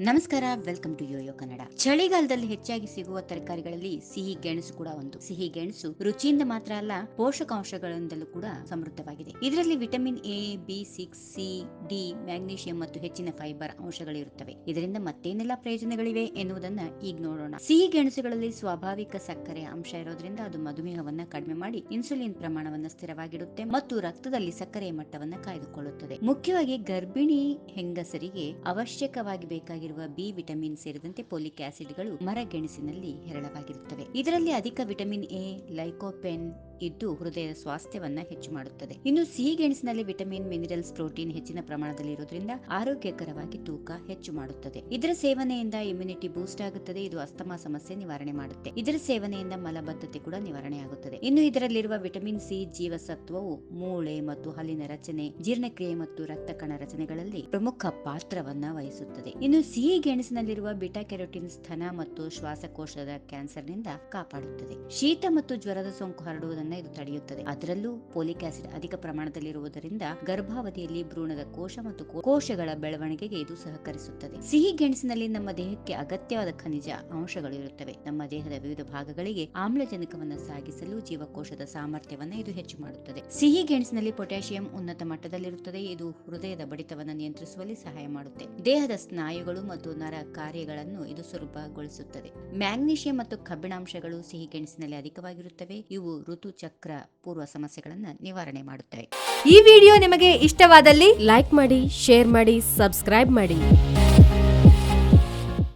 ನಮಸ್ಕಾರ, welcome to Yoyo Kannada. ಚಳಿಗಾಲದಲ್ಲಿ ಹೆಚ್ಚಾಗಿ ಸಿಗುವ ತರಕಾರಿಗಳಲ್ಲಿ ಸಿಹಿ ಗೆಣಸು ಕೂಡ ಒಂದು. ಸಿಹಿ ಗೆಣಸು ರುಚಿಯಿಂದ ಮಾತ್ರ ಅಲ್ಲ ಪೋಷಕಾಂಶಗಳಿಂದಲೂ ಕೂಡ ಸಮೃದ್ಧವಾಗಿದೆ. ಇದರಲ್ಲಿ vitamin A, B, six, C, D, magnesium ಮತ್ತು ಹೆಚ್ಚಿನ ಫೈಬರ್ ಅಂಶಗಳಿರುತ್ತವೆ. ಇದರಿಂದ ಮತ್ತೇನೆಲ್ಲ ಪ್ರಯೋಜನಗಳಿವೆ ಎನ್ನುವುದನ್ನ ಈಗ ನೋಡೋಣ. ಸಿಹಿ ಗೆಣಸುಗಳಲ್ಲಿ ಸ್ವಾಭಾವಿಕ ಸಕ್ಕರೆ ಅಂಶ ಇರೋದ್ರಿಂದ ಅದು ಮಧುಮೇಹವನ್ನ ಕಡಿಮೆ ಮಾಡಿ ಇನ್ಸುಲಿನ್ ಪ್ರಮಾಣವನ್ನ ಸ್ಥಿರವಾಗಿಡುತ್ತೆ ಮತ್ತು ರಕ್ತದಲ್ಲಿ ಸಕ್ಕರೆಯ ಮಟ್ಟವನ್ನ ಕಾಯ್ದುಕೊಳ್ಳುತ್ತದೆ. ಮುಖ್ಯವಾಗಿ ಗರ್ಭಿಣಿ ಹೆಂಗಸರಿಗೆ ಅವಶ್ಯಕವಾಗಿ ಬೇಕಾಗಿರುವ ಬಿ ವಿಟಮಿನ್ ಸೇರಿದಂತೆ ಪೋಲಿಕ್ ಆಸಿಡ್ಗಳು ಮರಗೆಣಸಿನಲ್ಲಿ ಹೇರಳವಾಗಿರುತ್ತವೆ. ಇದರಲ್ಲಿ ಅಧಿಕ ವಿಟಮಿನ್ ಎ ಲೈಕೋಪೆನ್ ಇದ್ದು ಹೃದಯದ ಸ್ವಾಸ್ಥ್ಯವನ್ನ ಹೆಚ್ಚು ಮಾಡುತ್ತದೆ. ಇನ್ನು ಸಿಹಿ ಗೆಣಸಿನಲ್ಲಿ ವಿಟಮಿನ್, ಮಿನರಲ್ಸ್, ಪ್ರೋಟೀನ್ ಹೆಚ್ಚಿನ ಪ್ರಮಾಣದಲ್ಲಿ ಇರುವುದರಿಂದ ಆರೋಗ್ಯಕರವಾಗಿ ತೂಕ ಹೆಚ್ಚು ಮಾಡುತ್ತದೆ. ಇದರ ಸೇವನೆಯಿಂದ ಇಮ್ಯುನಿಟಿ ಬೂಸ್ಟ್ ಆಗುತ್ತದೆ. ಇದು ಅಸ್ತಮಾ ಸಮಸ್ಯೆ ನಿವಾರಣೆ ಮಾಡುತ್ತೆ. ಇದರ ಸೇವನೆಯಿಂದ ಮಲಬದ್ಧತೆ ಕೂಡ ನಿವಾರಣೆ ಆಗುತ್ತದೆ. ಇನ್ನು ಇದರಲ್ಲಿರುವ ವಿಟಮಿನ್ ಸಿ, ಜೀವಸತ್ವವು ಮೂಳೆ ಮತ್ತು ಹಲ್ಲಿನ ರಚನೆ, ಜೀರ್ಣಕ್ರಿಯೆ ಮತ್ತು ರಕ್ತ ಕಣ ರಚನೆಗಳಲ್ಲಿ ಪ್ರಮುಖ ಪಾತ್ರವನ್ನ ವಹಿಸುತ್ತದೆ. ಇನ್ನು ಸಿಹಿ ಗೆಣಸಿನಲ್ಲಿರುವ ಬಿಟಾ ಕೆರೋಟಿನ್ ಸ್ತನ ಮತ್ತು ಶ್ವಾಸಕೋಶದ ಕ್ಯಾನ್ಸರ್ನಿಂದ ಕಾಪಾಡುತ್ತದೆ. ಶೀತ ಮತ್ತು ಜ್ವರದ ಸೋಂಕು ಹರಡುವುದನ್ನ ಇದು ತಡೆಯುತ್ತದೆ. ಅದರಲ್ಲೂ ಪೋಲಿಕ್ ಆಸಿಡ್ ಅಧಿಕ ಪ್ರಮಾಣದಲ್ಲಿರುವುದರಿಂದ ಗರ್ಭಾವಧಿಯಲ್ಲಿ ಭ್ರೂಣದ ಕೋಶ ಮತ್ತು ಕೋಶಗಳ ಬೆಳವಣಿಗೆಗೆ ಇದು ಸಹಕರಿಸುತ್ತದೆ. ಸಿಹಿ ಗೆಣಸಿನಲ್ಲಿ ನಮ್ಮ ದೇಹಕ್ಕೆ ಅಗತ್ಯವಾದ ಖನಿಜ ಅಂಶಗಳು ಇರುತ್ತವೆ. ನಮ್ಮ ದೇಹದ ವಿವಿಧ ಭಾಗಗಳಿಗೆ ಆಮ್ಲಜನಕವನ್ನು ಸಾಗಿಸಲು ಜೀವಕೋಶದ ಸಾಮರ್ಥ್ಯವನ್ನು ಇದು ಹೆಚ್ಚು ಮಾಡುತ್ತದೆ. ಸಿಹಿ ಗೆಣಸಿನಲ್ಲಿ ಪೊಟ್ಯಾಷಿಯಂ ಉನ್ನತ ಮಟ್ಟದಲ್ಲಿರುತ್ತದೆ. ಇದು ಹೃದಯದ ಬಡಿತವನ್ನು ನಿಯಂತ್ರಿಸುವಲ್ಲಿ ಸಹಾಯ ಮಾಡುತ್ತೆ. ದೇಹದ ಸ್ನಾಯುಗಳು ಮತ್ತು ನರ ಕಾರ್ಯಗಳನ್ನು ಇದು ಸ್ವರೂಪಗೊಳಿಸುತ್ತದೆ ಮ್ಯಾಗ್ನೀಷಿಯಂ ಮತ್ತು ಕಬ್ಬಿಣಾಂಶಗಳು ಸಿಹಿ ಗೆಣಸಿನಲ್ಲಿ ಅಧಿಕವಾಗಿರುತ್ತವೆ. ಇವು ಋತುಚಕ್ರ ಪೂರ್ವ ಸಮಸ್ಯೆಗಳನ್ನು ನಿವಾರಣೆ ಮಾಡುತ್ತವೆ. ಈ ವಿಡಿಯೋ ನಿಮಗೆ ಇಷ್ಟವಾದಲ್ಲಿ ಲೈಕ್ ಮಾಡಿ ಶೇರ್ ಮಾಡಿ ಸಬ್ಸ್ಕ್ರೈಬ್ ಮಾಡಿ.